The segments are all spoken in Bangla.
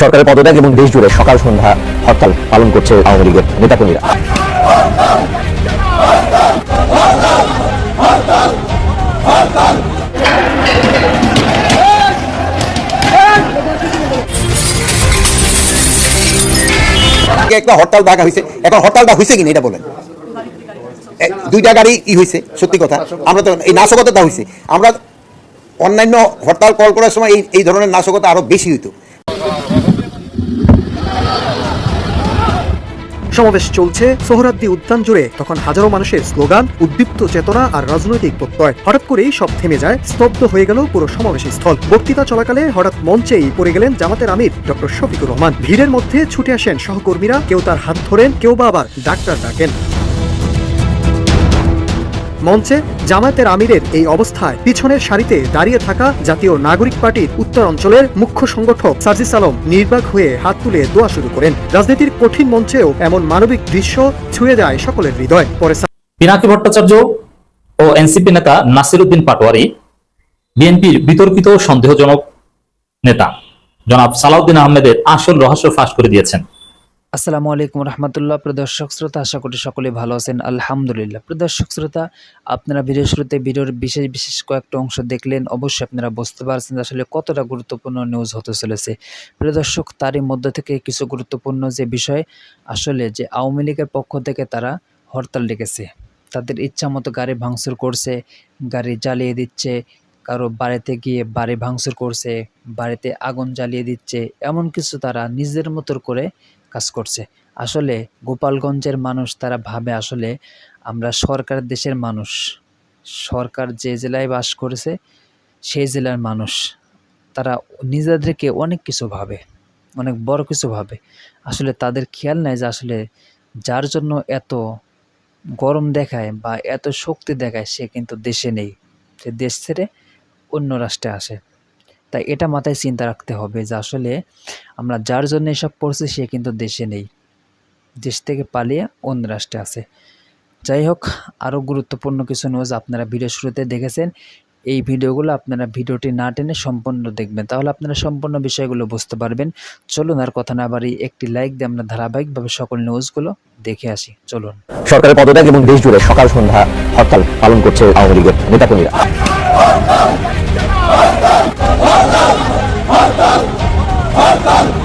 সরকারের পদত্যাগ এবং দেশ জুড়ে সকাল সন্ধ্যা হরতাল পালন করছে আওয়ামী লীগের নেতাকর্মীরা। একটা হরতাল ডাকা হয়েছে এখন হরতালটা হয়েছে কিনা এটা বলেন। দুইটা গাড়ি ই হয়েছে সত্যি কথা। আমরা তো এই নাশকতাটা হয়েছে আমরা অন্যান্য হরতাল কল করার সময় এই এই ধরনের নাশকতা আরও বেশি হইতো। সমাবেশ চলছে সোহরাদ্দি উদ্যান জুড়ে। তখন হাজারো মানুষের স্লোগান, উদ্দীপ্ত চেতনা আর রাজনৈতিক প্রত্যয়। হঠাৎ করেই সব থেমে যায়, স্তব্ধ হয়ে গেল পুরো সমাবেশ স্থল বক্তৃতা চলাকালে হঠাৎ মঞ্চেই পড়ে গেলেন জামাতের আমির ডক্টর শফিকুর রহমান। ভিড়ের মধ্যে ছুটে আসেন সহকর্মীরা, কেউ তার হাত ধরেন, কেউ বা আবার ডাক্তার ডাকেন। মঞ্চে জামায়াতের আমিরের এই অবস্থায় পিছনের সারিতে দাঁড়িয়ে থাকা জাতীয় নাগরিক পার্টির উত্তর অঞ্চলের মুখ্য সংগঠক সাজিস আলম নির্বাক হয়ে হাত তুলে দোয়া শুরু করেন। রাজনীতির কঠিন মঞ্চেও এমন মানবিক দৃশ্য ছুঁয়ে যায় সকলের হৃদয়। পরে পিনাকি ভট্টাচার্য ও এনসিপি নেতা নাসির উদ্দিন পাটোয়ারি, বিএনপির বিতর্কিত সন্দেহজনক নেতা জনাব সালাউদ্দিন আহমেদের আসল রহস্য ফাঁস করে দিয়েছেন। আসসালামু আলাইকুম রহমতুল্লাহ। প্রদর্শক শ্রোতা, আশা করি সকলে ভালো আছেন। আলহামদুলিল্লাহ। প্রদর্শক শ্রোতা, আপনারা ভিডিও শুরুতে ভিডিওর বিশেষ বিশেষ কয়েকটা অংশ দেখলেন। অবশ্যই আপনারা বুঝতে পারছেন আসলে কতটা গুরুত্বপূর্ণ নিউজ হতে চলেছে। প্রদর্শক তারই মধ্যে থেকে কিছু গুরুত্বপূর্ণ যে বিষয়, আসলে যে আওয়ামী লীগের পক্ষ থেকে তারা হরতাল ডেকেছে। তাদের ইচ্ছা মতো গাড়ি ভাঙচুর করছে, গাড়ি জ্বালিয়ে দিচ্ছে, কারও বাড়িতে গিয়ে বাড়ি ভাঙচুর করছে, বাড়িতে আগুন জ্বালিয়ে দিচ্ছে, এমন কিছু তারা নিজের মতো করে কাজ করছে। আসলে গোপালগঞ্জের মানুষ তারা ভাবে আসলে আমরা সরকার দেশের মানুষ। সরকার যে জেলায় বাস করেছে, সেই জেলার মানুষ। তারা নিজেদেরকে অনেক কিছু ভাবে, অনেক বড় কিছু ভাবে। আসলে তাদের খেয়াল নাই যে আসলে যার জন্য এত গরম দেখায় বা এত শক্তি দেখায় সে কিন্তু দেশে নেই। সে দেশ ছেড়ে অন্য রাষ্ট্রে আসে। তাই এটা মাথায় চিন্তা রাখতে হবে যে আসলে আমরা যার জন্য এসব পড়ছি, সে কিন্তু দেশে নেই। দেশ থেকে পালিয়ে অন্য রাষ্ট্রে আছে। যাই হোক, আরও গুরুত্বপূর্ণ কিছু নিউজ আপনারা ভিডিও শুরুতে দেখেছেন। এই ভিডিওগুলো আপনারা ভিডিওটি না টেনে সম্পূর্ণ দেখবেন। তাহলে আপনারা সম্পূর্ণ বিষয়গুলো বুঝতে পারবেন। চলুন আর কথা না বাড়ি একটি লাইক দিয়ে আমরা ধারাবাহিকভাবে সকল নিউজগুলো দেখে আসি। চলুন। সরকারের পদত্যাগ এবং দেশ জুড়ে সকাল সন্ধ্যা হরতাল পালন করছে আওয়ামী লীগের নেতাকর্মীরা। Akbar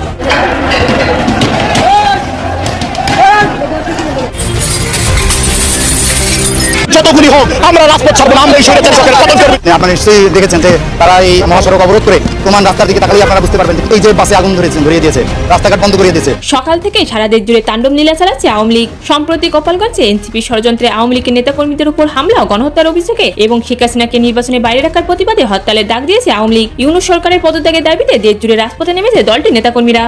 যতগুলি হোক আমরা রাজপথ ছাড়বো না আমরা এই স্বৈরাচারী সরকারের পতন করব। আপনারা নিশ্চয়ই দেখেছেন যে তারা এই মহাসড়ক অবরোধ করে প্রমাণ রাস্তার দিকে তাকালেই আপনারা বুঝতে পারবেন এই যে বাসে আগুন ধরেছেন ধরিয়ে দিয়েছে রাস্তাঘাট বন্ধ করে দিয়েছে। সকাল থেকে সারা দেশ জুড়ে তাণ্ডব লীলা চালাচ্ছে আওয়ামী লীগ। সম্প্রতি গোপালগঞ্জে এনসিপি ষড়যন্ত্রে আওয়ামী লীগের নেতাকর্মীদের উপর হামলা ও গণহত্যার অভিযোগে এবং শেখ হাসিনাকে নির্বাচনে বাইরে রাখার প্রতিবাদে হরতালের ডাক দিয়েছে আওয়ামী লীগ। ইউনুস সরকারের পদত্যাগের দাবিতে দেশ জুড়ে রাজপথে নেমেছে দলটির নেতাকর্মীরা।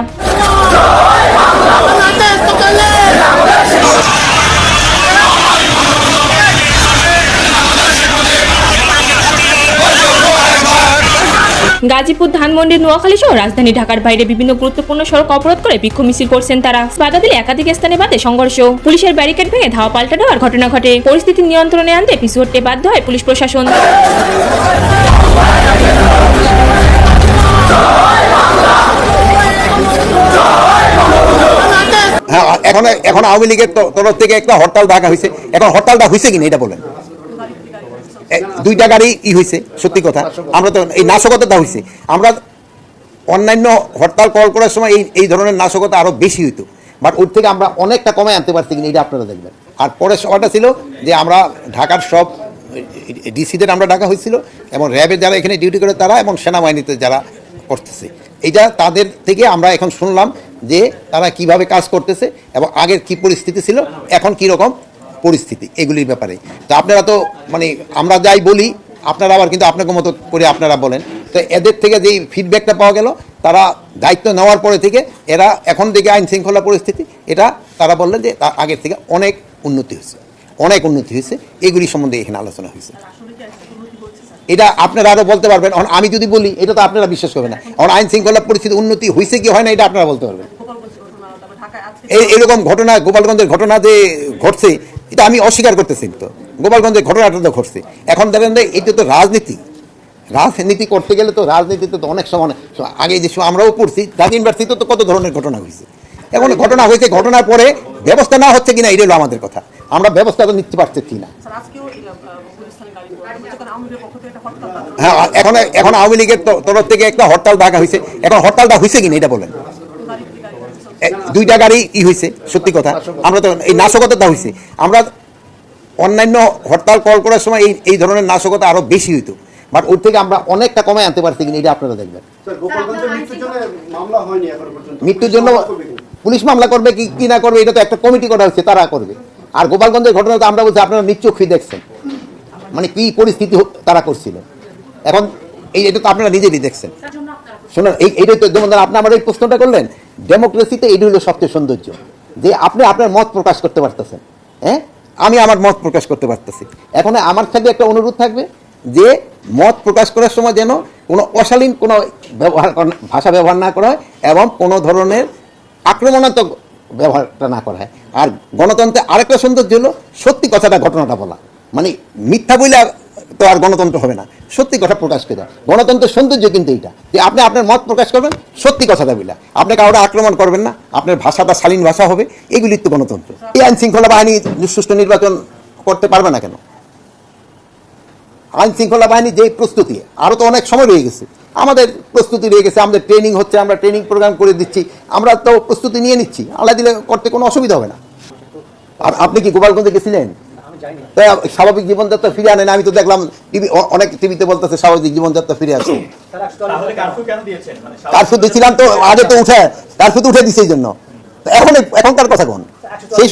গাজীপুর ধানমন্ডি, নোয়াখালী সহ রাজধানী ঢাকার বাইরে বিভিন্ন গুরুত্বপূর্ণ সড়ক অবরোধ করে বিক্ষোভ মিছিল করছেন তারা। বাধা দিলে একাধিক স্থানে বাদে সংঘর্ষ। পুলিশের ব্যারিকেড ভেঙে ধাওয়া পাল্টা দেওয়ার ঘটনা ঘটে। পরিস্থিতি নিয়ন্ত্রণে আনতে পিছু হটতে বাধ্য হয় পুলিশ প্রশাসন। হ্যাঁ এখন এখন আওয়ামী লীগের তরফ থেকে একটা হরতাল ডাকা হয়েছে এখন হরতালটা হয়েছে কিনা এটা বলেন। দুইটা গাড়ি ই হয়েছে সত্যি কথা। আমরা তো এই নাশকতাটা হয়েছে আমরা অন্যান্য হরতাল, কল করার সময় এই এই ধরনের নাশকতা আরও বেশি হইতো। বাট ওর থেকে আমরা অনেকটা কমে আনতে পারছি কিনা, এটা আপনারা দেখবেন। আর পরের সময়টা ছিল যে আমরা ঢাকার সব ডিসিদের আমরা ডাকা হয়েছিল এবং র্যাবের যারা এখানে ডিউটি করে তারা, এবং সেনাবাহিনীতে যারা করতেছে। এটা তাদের থেকে আমরা এখন শুনলাম যে তারা কীভাবে কাজ করতেছে, এবং আগের কি পরিস্থিতি ছিল, এখন কি রকম পরিস্থিতি এগুলির ব্যাপারে। তো আপনারা তো মানে আমরা যাই বলি আপনারা আবার কিন্তু আপনাকে মতো করে আপনারা বলেন। তো এদের থেকে যেই ফিডব্যাকটা পাওয়া গেল তারা দায়িত্ব নেওয়ার পরে থেকে এরা এখন থেকে আইন শৃঙ্খলা পরিস্থিতি এটা তারা বললেন যে তার আগের থেকে অনেক উন্নতি হয়েছে। অনেক উন্নতি হয়েছে এগুলি সম্বন্ধে এখানে আলোচনা হয়েছে। এটা আপনারা আরও বলতে পারবেন এখন আমি যদি বলি এটা তো আপনারা বিশ্বাস করবেন না। এখন আইন শৃঙ্খলা পরিস্থিতি উন্নতি হয়েছে কি হয় না এটা আপনারা বলতে পারবেন। এই এরকম ঘটনা গোপালগঞ্জের ঘটনা যে ঘটছে এটা আমি অস্বীকার করতেছি তো। গোপালগঞ্জের ঘটনাটা তো ঘটছে। এখন দেখেন এটা তো রাজনীতি। রাজনীতি করতে গেলে তো রাজনীতিতে তো অনেক সময় আগে যে আমরাও পড়ছি ঢাকা ইউনিভার্সিটিতে তো কত ধরনের ঘটনা হয়েছে। এখন ঘটনা হয়েছে ঘটনার পরে ব্যবস্থা না হচ্ছে কিনা এটাই হলো আমাদের কথা। আমরা ব্যবস্থা তো নিতে পারতেছি না। হ্যাঁ এখন এখন আওয়ামী লীগের তরফ থেকে একটা হরতাল ডাকা হয়েছে। এখন হরতালটা হয়েছে কিনা এটা বলেন। দুইটা গাড়ি ই হয়েছে সত্যি কথা। আমরা তো এই নাশকতাটা হয়েছে আমরা অন্যান্য হরতাল কল করার সময় এই এই ধরনের নাশকতা আরও বেশি হইতো। বাট ওর থেকে আমরা অনেকটা কমে আনতে পারছি কিনা এটা আপনারা দেখবেন। মৃত্যুর জন্য পুলিশ মামলা করবে কি কি না করবে এটা তো একটা কমিটি করা হচ্ছে তারা করবে। আর গোপালগঞ্জের ঘটনা তো আমরা বলছি আপনারা নিশ্চয়ই দেখছেন। মানে কি পরিস্থিতি তারা করছিল। এখন এই এটা তো আপনারা নিজেরই দেখছেন। শোনেন, এই এইটাই তো যেমন আপনি আমার এই প্রশ্নটা করলেন ডেমোক্রেসিতে এইটা হলো সবচেয়ে সৌন্দর্য, যে আপনি আপনার মত প্রকাশ করতে পারতেছেন হ্যাঁ? আমি আমার মত প্রকাশ করতে পারতেছি। এখন আমার সাথে একটা অনুরোধ থাকবে যে মত প্রকাশ করার সময় যেন কোনো অশালীন কোনো ব্যবহার ভাষা ব্যবহার না করা হয় এবং কোনো ধরনের আক্রমণাত্মক ব্যবহারটা না করা হয়। আর গণতন্ত্রে আরেকটা সৌন্দর্য হলো সত্যি কথাটা, ঘটনাটা বলা। মানে মিথ্যা বইলে তো আর গণতন্ত্র হবে না। সত্যি কথা প্রকাশ করে গণতন্ত্রের সৌন্দর্য কিন্তু এইটা। যে আপনি আপনার মত প্রকাশ করবেন, সত্যি কথাটা বইলা আপনি কাউকে আক্রমণ করবেন না। আপনার ভাষাটা শালীন ভাষা হবে, এগুলি তো গণতন্ত্র। এই আইন শৃঙ্খলা বাহিনী সুষ্ঠু নির্বাচন করতে পারবে না কেন? আইন শৃঙ্খলা বাহিনী যে প্রস্তুতি আরও তো অনেক সময় রয়ে গেছে। আমাদের প্রস্তুতি রয়ে গেছে, আমাদের ট্রেনিং হচ্ছে, আমরা ট্রেনিং প্রোগ্রাম করে দিচ্ছি, আমরা তো প্রস্তুতি নিয়ে নিচ্ছি। আল্লাহ দিলে করতে কোনো অসুবিধা হবে না। আর আপনি কি গোপালগঞ্জে গেছিলেন? স্বাভাবিক জীবনযাত্রা ফিরে আনেন আমি তো দেখলাম টিভি অনেক টিভিতে বলতেছে স্বাভাবিক জীবনযাত্রা ফিরে আসে। কারফিউ দিয়েছিলাম তো আগে তো উঠে কারফিউ তো উঠে দিছে এই জন্য। তো এখন এখনকার কথা কোন? সেই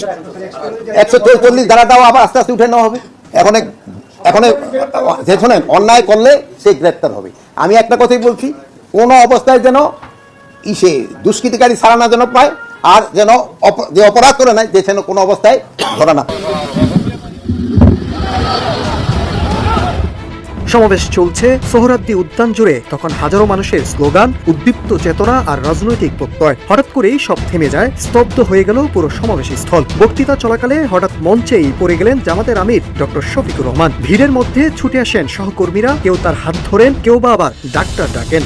একশো চল্লিশ ধারাটাও আবার আস্তে আস্তে উঠে নেওয়া হবে। এখন এখন যে শোনেন অন্যায় করলে সে গ্রেপ্তার হবে। আমি একটা কথাই বলছি কোনো অবস্থায় যেন ইসে দুষ্কৃতিকারী ছাড়া না যেন পায় আর যেন যে অপরাধ করে নেয় যে যেন কোনো অবস্থায় ধরা না সমাবেশ চলছে সোহরাদ্দি উদ্যান জুড়ে। তখন হাজারো মানুষের স্লোগান, উদ্দীপ্ত চেতনা আর রাজনৈতিক প্রত্যয়। হঠাৎ করেই সব থেমে যায়, স্তব্ধ হয়ে গেল পুরো সমাবেশ স্থল বক্তৃতা চলাকালে হঠাৎ মঞ্চেই পড়ে গেলেন জামাতের আমির ডক্টর শফিকুর রহমান। ভিড়ের মধ্যে ছুটে আসেন সহকর্মীরা, কেউ তার হাত ধরেন, কেউ বা আবার ডাক্তার ডাকেন।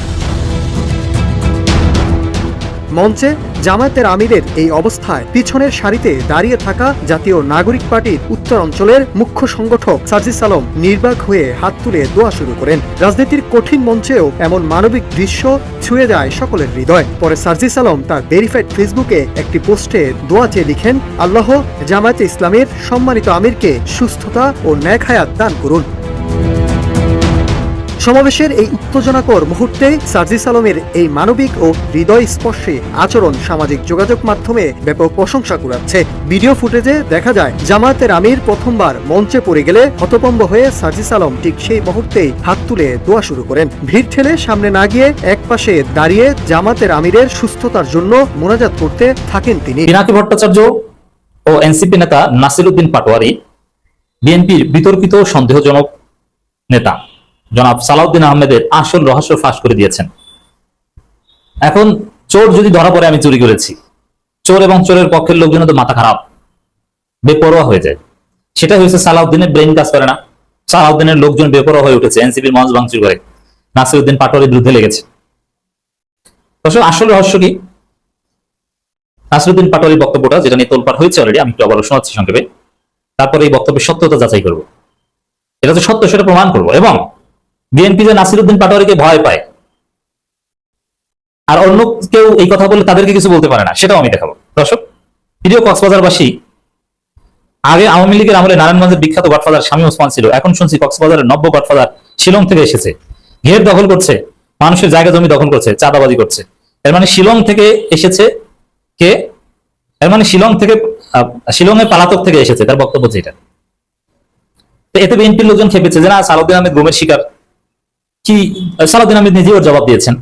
মঞ্চে জামায়াতের আমিরের এই অবস্থায় পিছনের সারিতে দাঁড়িয়ে থাকা জাতীয় নাগরিক পার্টির উত্তর অঞ্চলের মুখ্য সংগঠক সার্জিস আলম নির্বাক হয়ে হাত তুলে দোয়া শুরু করেন। রাজনীতির কঠিন মঞ্চেও এমন মানবিক দৃশ্য ছুঁয়ে যায় সকলের হৃদয়। পরে সার্জিস আলম তার ভেরিফাইড ফেসবুকে একটি পোস্টে দোয়া চেয়ে লিখেন, আল্লাহ জামায়াতে ইসলামের সম্মানিত আমিরকে সুস্থতা ও ন্যাক হায়াত দান করুন। সমাবেশের এই উত্তেজনাকর মুহূর্তে সার্জিস আলমের এই মানবিক ও হৃদয় স্পর্শে আচরণ সামাজিক যোগাযোগ মাধ্যমে ব্যাপক প্রশংসা কুড়াচ্ছে। ভিডিও ফুটেজে দেখা যায় জামায়াতের আমির প্রথমবার মঞ্চে পড়ে গেলে হতপম্ব হয়ে সার্জিস আলম ঠিক সেই মুহূর্তেই হাত তুলে দোয়া শুরু করেন। ভিড় ঠেলে সামনে না গিয়ে একপাশে দাঁড়িয়ে জামাতের আমিরের সুস্থতার জন্য মোনাজাত করতে থাকেন তিনি। পিনাকি ভট্টাচার্য ও এনসিপি নেতা নাসিরুদ্দিন পাটোয়ারি, বিএনপির বিতর্কিত সন্দেহজনক নেতা। জনাব সালাউদ্দিন আহমেদের আসল রহস্য ফাঁস করে দিয়েছেন। এখন চোর যদি ধরা পড়ে, আমি চুরি করেছি। চোর এবং চোরের পক্ষের লোকজন তো মাথা খারাপ। বেপরোয়া হয়ে যায়। সেটা হয়েছে সালাউদ্দিনের ব্রেন কাজ করে না। সালাউদ্দিনের লোকজন বেপরোয়া হয়ে উঠেছে। এনসিপির মঞ্চ ভাঙচুর করে। নাসিরুদ্দিন পাটোয়ারির বিরুদ্ধে লেগেছে। দর্শক, আসল রহস্য কি? নাসরুদ্দিন পাটোয়ারির বক্তব্যটা যেটা নিয়ে তোলপাট হয়েছে অলরেডি আমি একটু আবার শোনাচ্ছি সংক্ষেপে। তারপরে এই বক্তব্যের সত্যতা যাচাই করব। এটা তো সত্য, সেটা প্রমাণ করব। এবং বিএনপি যে নাসিরুদ্দিন পাটোয়ারিকে ভয় পায় আর অন্য কেউ এই কথা বলে তাদেরকে কিছু বলতে পারে না সেটাও আমি দেখাবো। দর্শক প্রিয় কক্সবাজারবাসী আগে আওয়ামী লীগের আমলে নারায়ণগঞ্জের বিখ্যাত গডফাদার স্বামী ওসমান ছিল এখন শুনছি কক্সবাজারের নব্য গডফাদার শিলং থেকে এসেছে। ঘের দখল করছে মানুষের জায়গা জমি দখল করছে চাঁদাবাজি করছে। এর মানে শিলং থেকে এসেছে কে? এর মানে শিলং থেকে আহ, শিলংয়ের পালাতক থেকে এসেছে তার বক্তব্য তো এতে বিএনপির লোকজন খেপেছে যে না সালাউদ্দিন আহমেদ গুমের শিকার। কি সালাউদ্দিন আহমেদ নিজেই ওর জবাব দিয়েছেন।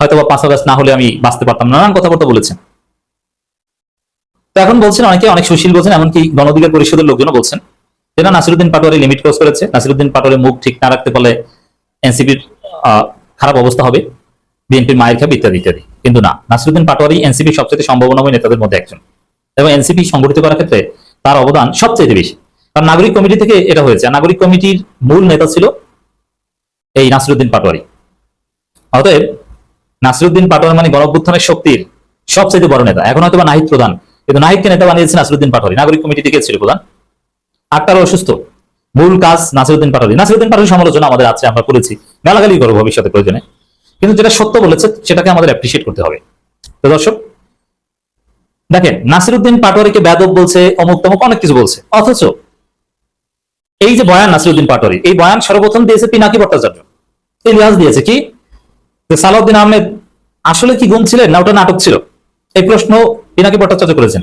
হয়তো বা পাঁচ আগস্ট না হলে আমি বাঁচতে পারতাম, নানান কথাবার্তা বলেছেন। তো এখন বলছেন, অনেকে অনেক সুশীল বলছেন, এমনকি গণঅধিকার পরিষদের লোকজনও বলছেন যে, না, নাসিরুদ্দিন পাটোয়ারি লিমিট ক্রস করেছে। নাসিরুদ্দিন পাটোয়ারি মুখ ঠিক না রাখতে পারলে এনসিপির খারাপ অবস্থা হবে, বিএনপির মায়ের খাবে ইত্যাদি ইত্যাদি। কিন্তু না, নাসিরুদ্দিন পাটোয়ারি এনসিপির সবচেয়ে সম্ভাবনাময় নেতাদের মধ্যে একজন। এবং এনসিপি সংগঠিত করার ক্ষেত্রে তার অবদান সবচেয়ে বেশি। কারণ নাগরিক কমিটি থেকে এটা হয়েছে। নাগরিক কমিটির মূল নেতা ছিল এই নাসিরুদ্দিন পাটোয়ারি। অতএব নাসিরুদ্দিন পাটোয়ারি মানে গণঅভ্যুত্থানের শক্তির সবচেয়ে বড় নেতা। এখন হয়তো নাহিদ প্রধান, কিন্তু নাহিদকে নেতা বানিয়েছে নাসিরুদ্দিন পাটোয়ারি। নাগরিক কমিটি থেকে ছিল প্রধান। আটটারও অসুস্থ। মূল কাজ নাসিরুদ্দিন পাটোয়ারি। নাসিরুদ্দিন পাটোয়ারি সমালোচনা আমাদের আছে, আমরা করেছি। গালাগালি করব ভবিষ্যতে প্রয়োজনে। কিন্তু যেটা সত্য বলেছে, সেটাকে আমাদের অ্যাপ্রিসিয়েট করতে হবে। তো দর্শক, দেখেন, নাসিরুদ্দিন পাটোয়ারিকে বেদব বলছে, অমুক তমুক অনেক কিছু বলছে। অথচ এই যে বয়ান নাসিরুদ্দিন পাটোয়ারি, এই বয়ান সর্বপ্রথম দিয়েছে পিনাকি ভট্টাচার্য। ইলিয়াস দিয়েছে কি? সালাউদ্দিন আহমেদ আসলে কি গুম ছিলেন না ওটা নাটক ছিল? এই প্রশ্ন পিনাকি ভট্টাচার্য করেছেন।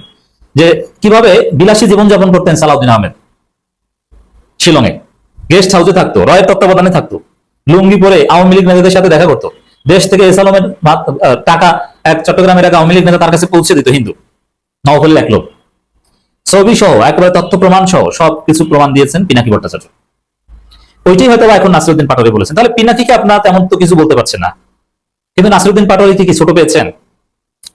যে কীভাবে বিলাসী জীবনযাপন করতেন সালাউদ্দিন আহমেদ? শিলংয়ে। গেস্ট হাউসে থাকতো, রয়ের তত্ত্বাবধানে থাকতো, লুঙ্গি পরে আওয়ামী লীগ নেতাদের সাথে দেখা করতো। দেশ থেকে এসালমের টাকা এক চট্টগ্রামের এক আওয়ামী লীগ নেতা তার কাছে পৌঁছে দিত, হিন্দু। নওফল এক লোক। ছবি সহ একেবারে তথ্য প্রমাণ সহ সব কিছু প্রমাণ দিয়েছেন পিনাকি ভট্টাচার্য। ওইটাই হয়তো এখন নাসিরুদ্দিন পাটোয়ারি বলেছেন। তাহলে পিনাকিকে আপনারা তেমন তো কিছু বলতে পারছেন না। কিন্তু নাসিরুদ্দিন পাটোয়ারি কি ছোট পেয়েছেন?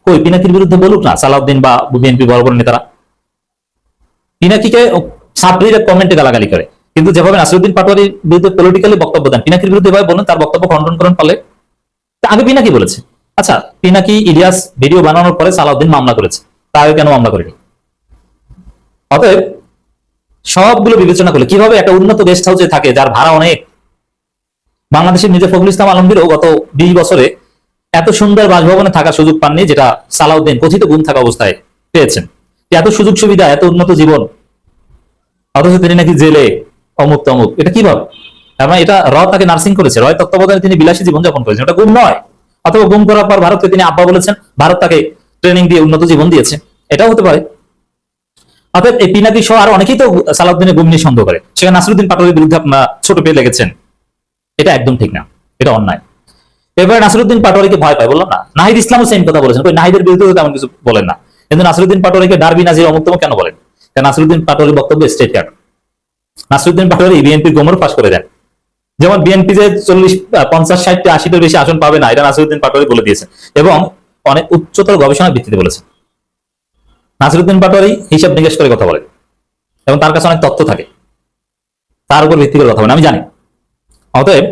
কই, পিনাকির বিরুদ্ধে বলুক না, সালাউদ্দিন বা বিএনপি বড় বড় নেতারা। পিনাকিকে ছাত্রীরা কমেন্টে গালাগালি করে। কিন্তু যেভাবে নাসিরুদ্দিন পাটোয়ারির বিরুদ্ধে পলিটিক্যালি বক্তব্য দেন, পিনাকির বিরুদ্ধে এভাবে বলেন, তার বক্তব্য খণ্ডন করেন পারলে। আগে পিনাকি বলেছে। আচ্ছা পিনাকি ইলিয়াস ভিডিও বানানোর পরে সালাউদ্দিন মামলা করেছে। তা কেন মামলা করেনি? অতএব সবগুলো বিবেচনা করলে কীভাবে একটা উন্নত গেস্ট হাউসে থাকে যার ভাড়া অনেক? বাংলাদেশের নিজে ফখরুল ইসলাম আলমগীরও গত বিশ বছরে এত সুন্দর বাসভবনে থাকার সুযোগ পাননি যেটা সালাউদ্দিন কথিত গুম থাকা অবস্থায় পেয়েছেন। এত সুযোগ সুবিধা, এত উন্নত জীবন, অথচ তিনি নাকি জেলে, অমুক তমুক, এটা কীভাবে মানে এটা র তাকে নার্সিং করেছে রয় তত্ত্বাবধানে তিনি বিলাসী জীবনযাপন করেছেন এটা গুম নয়। অথবা গুম করার পর ভারতকে তিনি আব্বা বলেছেন, ভারত তাকে ট্রেনিং দিয়ে উন্নত জীবন দিয়েছে, এটাও হতে পারে। অর্থাৎ এই পিনাকি সহ আর অনেকেই তো সালাউদ্দিনের গুম নিয়ে সন্দেহ করে। সেখানে নাসরুদ্দিন পাটোয়ারির বিরুদ্ধে আপনারা ছোট পেয়ে লেগেছেন এটা একদম ঠিক না। এটা অন্যায়। এবারে নাসরুদ্দিন পাটোয়ারিকে ভয় পায়, বললাম না। নাহিদ ইসলামও সেম কথা বলেছেন। নাহিদের বিরুদ্ধে তেমন কিছু বলেন না। কিন্তু নাসরুদ্দিন পাটোয়ারিকে ডারবি নাজির অমুক্তম কেন বলেন? নাসরুদ্দিন পাটোয়ারির বক্তব্য state card Nasiruddin Patwari BNP গোমর পাশ করে দেন। যেমন বিএনপি যে চল্লিশ পঞ্চাশ, ষাটটি, আশিটার বেশি আসন পাবে না, এটা নাসরুদ্দিন পাটোয়ারি বলে দিয়েছেন। এবং অনেক উচ্চতর গবেষণার ভিত্তিতে বলেছেন। নাসিরুদ্দিন পাটোয়ারি হিসাব নিকেশ করে কথা বলে এবং তার কাছে অনেক তথ্য থাকে। তার উপর ভিত্তি করে কথা বলে আমি জানি। অতএব,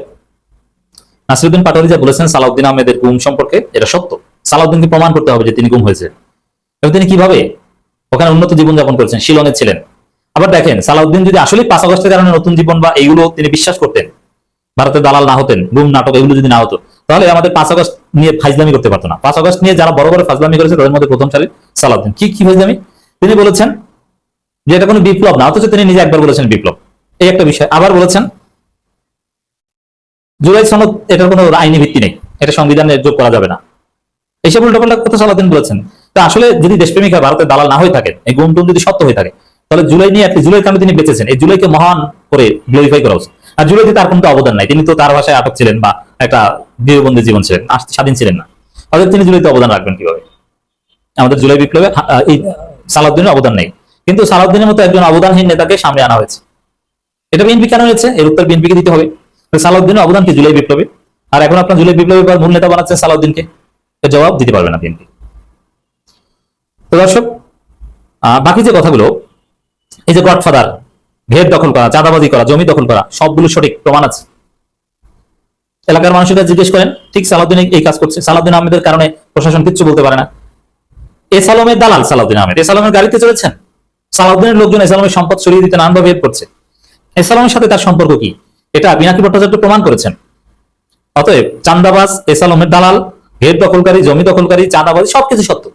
নাসিরুদ্দিন পাটোয়ারি যা বলেছেন, সালাউদ্দিন আহমেদের গুম সম্পর্কে এটা সত্য। সালাউদ্দিনকে প্রমাণ করতে হবে যে তিনি গুম হয়েছে। এবং তিনি কীভাবে ওখানে উন্নত জীবনযাপন করেছেন শিলংয়ে ছিলেন। আবার দেখেন, সালাউদ্দিন যদি আসলে পাঁচ আগস্টের কারণে নতুন জীবন বা এইগুলো তিনি বিশ্বাস করতেন, ভারতের দালাল না হতেন, গুম নাটক এগুলো যদি না হতো তাহলে আমাদের পাঁচ আগস্ট নিয়ে ফাইজলামি করতে পারতো না। পাঁচ আগস্ট নিয়ে যারা বড় বড় ফাইজলামি করেছে, তাদের মধ্যে প্রথম সারি সালাউদ্দিন। কি কি ফাইজলামি তিনি বলেছেন যে এটা কোনো বিপ্লব না, অথচ তিনি নিজে একবার বলেছেন বিপ্লব। এই একটা বিষয়। আবার বলেছেন, জুলাই সনদ, এটার কোনো আইনি ভিত্তি নেই। এটা সংবিধানে যোগ করা যাবে না। এইসব উল্টোপাল্টা কথা সালাউদ্দিন বলেছেন। তা আসলে যদি দেশপ্রেমিক ভারতের দালাল না হয়ে থাকে, এই গুমটুম যদি সত্য হয়ে থাকে, তাহলে জুলাই নিয়ে জুলাই কারণে তিনি বেঁচেছেন। এই জুলাইকে মহান করে গ্লোরিফাই করা উচিত। আর জুলাইতে তার কোনো অবদান নাই। তিনি তো তার ভাষায় আটক ছিলেন বা একটা গৃহবন্দী জীবন ছিলেন স্বাধীন ছিলেন না। অতএব তিনি জুলাইতে অবদান রাখবেন কীভাবে? আমাদের জুলাই বিপ্লবে এই সালাউদ্দিনের অবদান নেই। কিন্তু সালাউদ্দিনের মতো একজন অবদানহীন নেতাকে সামনে আনা হয়েছে। এটা বিএনপি কেন হয়েছে এর উত্তর বিএনপিকে দিতে হবে। সালাউদ্দিনের অবদান কি জুলাই বিপ্লবে? আর এখন আপনার জুলাই বিপ্লবের পর মূল নেতা বানাচ্ছেন সালাউদ্দিনকে। জবাব দিতে পারবে না বিএনপি। তো দর্শক বাকি যে কথাগুলো, এই যে গডফাদার ঘের দখল করা, চাঁদাবাজি করা, জমি দখল করা, সবগুলো সঠিক, প্রমাণ আছে। এলাকার মানুষের জিজ্ঞেস করেন, ঠিক সালাউদ্দিন এই- কাজ করছে। সালাউদ্দিন আহমেদের কারণে প্রশাসন কিচ্ছু বলতে পারে না। এসালমের দালাল সালাউদ্দিন আহমেদ। এসালমের গাড়িতে চলেছেন সালাউদ্দিনের লোকজন এসালমের সম্পদ সরিয়ে দিতে নানানভাবে হেল্প করছে। এসালমের সাথে তার সম্পর্ক কি? এটা বিনাকি ভট্টাচার্য প্রমাণ করেছেন। অতএব চান্দাবাজ এসালমের দালাল, ঘের দখলকারী, জমি দখলকারী, চাঁদাবাজি সবকিছু সত্য।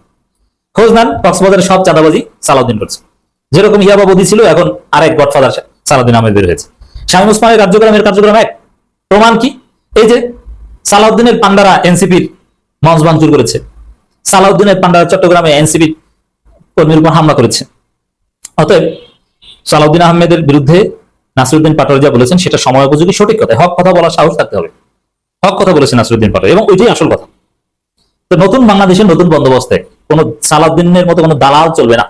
খোঁজ নেন কক্সবাজারের সব চাঁদাবাজি সালাউদ্দিন করছে। যেরকম ইয়াবা বদি ছিল, এখন আরেক গডফাদার সালাউদ্দিন আহমেদ বের হয়েছে। শামীম ওসমানের কার্যক্রমের কার্যক্রম এক। প্রমাণ কি? এই যে সালাউদ্দিনের পান্ডারা এনসিপির মঞ্চ ভাঙচুর করেছে। সালাউদ্দিনের পান্ডারা চট্টগ্রামে এনসিপির কর্মীর উপর হামলা করেছে। অতএব সালাউদ্দিন আহমেদের বিরুদ্ধে নাসিরুদ্দিন পাটোয়ারি যা বলেছেন, সেটা সময় উপযোগী, সঠিক কথা হক কথা বলার সাহস থাকতে হবে। হক কথা বলেছেন নাসিরুদ্দিন পাটোয়ারি, এবং ওইটাই আসল কথা। তো নতুন বাংলাদেশের নতুন বন্দোবস্তে কোন সালাউদ্দিনের মতো কোনো দালাল চলবে না।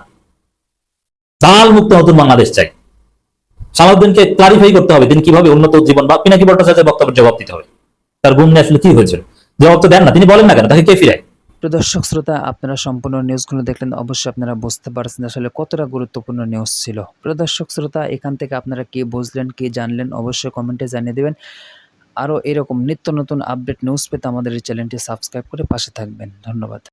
দালাল মুক্ত নতুন বাংলাদেশ চাই। সালাউদ্দিনকে ক্লারিফাই করতে হবে তিনি কীভাবে উন্নত জীবন বা পিনাকি ভট্টাচার্যের বক্তব্যের জবাব দিতে হবে। তার গুম আসলে কি হয়েছিল জবাব তো দেন না, তিনি বলেন না কেন, তাকে কে ফিরায়? প্রিয় দর্শক, শ্রোতা, আপনারা সম্পূর্ণ নিউজগুলো দেখলেন, অবশ্যই আপনারা বুঝতে পারছেন আসলে কতটা গুরুত্বপূর্ণ নিউজ ছিল। প্রিয় দর্শক, শ্রোতা, এখান থেকে আপনারা কি বুঝলেন, কি জানলেন, অবশ্যই কমেন্টে জানিয়ে দেবেন। আরও এরকম নিত্য নতুন আপডেট নিউজ পেতে আমাদের এই চ্যানেলটি সাবস্ক্রাইব করে পাশে থাকবেন। ধন্যবাদ।